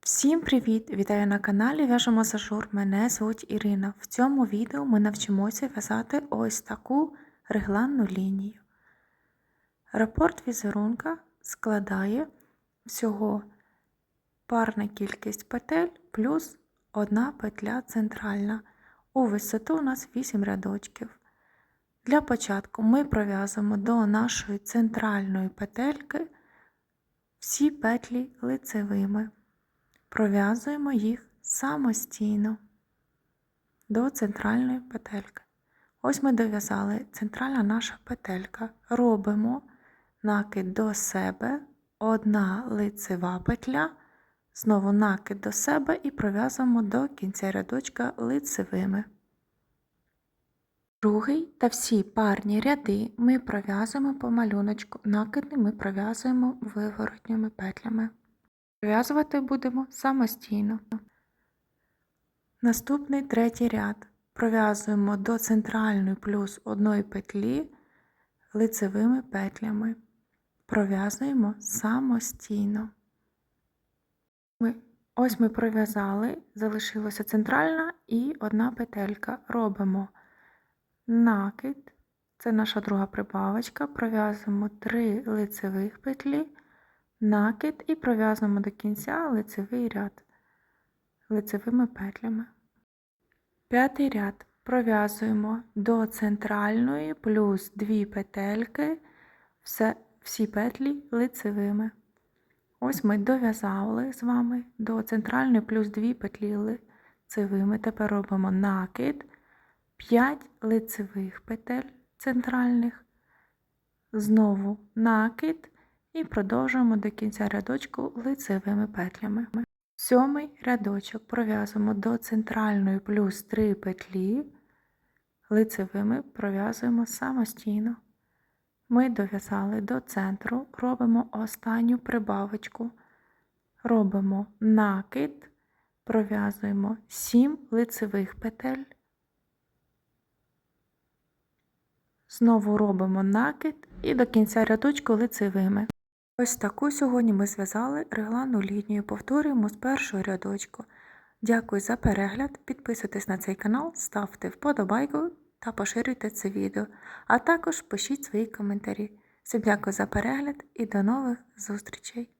Всім привіт! Вітаю на каналі В'яжемо Зажур. Мене звуть Ірина. В цьому відео ми навчимося в'язати ось таку регланну лінію. Рапорт візерунка складає всього парна кількість петель плюс одна петля центральна. У висоту у нас 8 рядочків. Для початку ми пров'язуємо до нашої центральної петельки всі петлі лицевими пров'язуємо їх самостійно до центральної петельки. Ось ми дов'язали центральна наша петелька. Робимо накид до себе, одна лицева петля, знову накид до себе і пров'язуємо до кінця рядочка лицевими. Другий та всі парні ряди ми пров'язуємо по малюночку, накидний ми пров'язуємо виворотніми петлями. Пров'язувати будемо самостійно. Наступний третій ряд. Пров'язуємо до центральної плюс одної петлі лицевими петлями. Пров'язуємо самостійно. Ось ми пров'язали, залишилася центральна і одна петелька. Робимо накид, це наша друга прибавочка, пров'язуємо 3 лицевих петлі накид і пров'язуємо до кінця лицевий ряд лицевими петлями. П'ятий ряд пров'язуємо до центральної плюс 2 петельки, все, всі петлі лицевими. Ось ми дов'язали з вами до центральної плюс 2 петлі лицевими. Тепер робимо накид, 5 лицевих петель центральних, знову накид і продовжуємо до кінця рядочку лицевими петлями. Сьомий рядочок пров'язуємо до центральної плюс 3 петлі, лицевими пров'язуємо самостійно. Ми дов'язали до центру, робимо останню прибавочку, робимо накид, пров'язуємо 7 лицевих петель. Знову робимо накид і до кінця рядочку лицевими. Ось таку сьогодні ми зв'язали регланну лінію, повторюємо з першого рядочку. Дякую за перегляд, підписуйтесь на цей канал, ставте вподобайку та поширюйте це відео, а також пишіть свої коментарі. Всім дякую за перегляд і до нових зустрічей!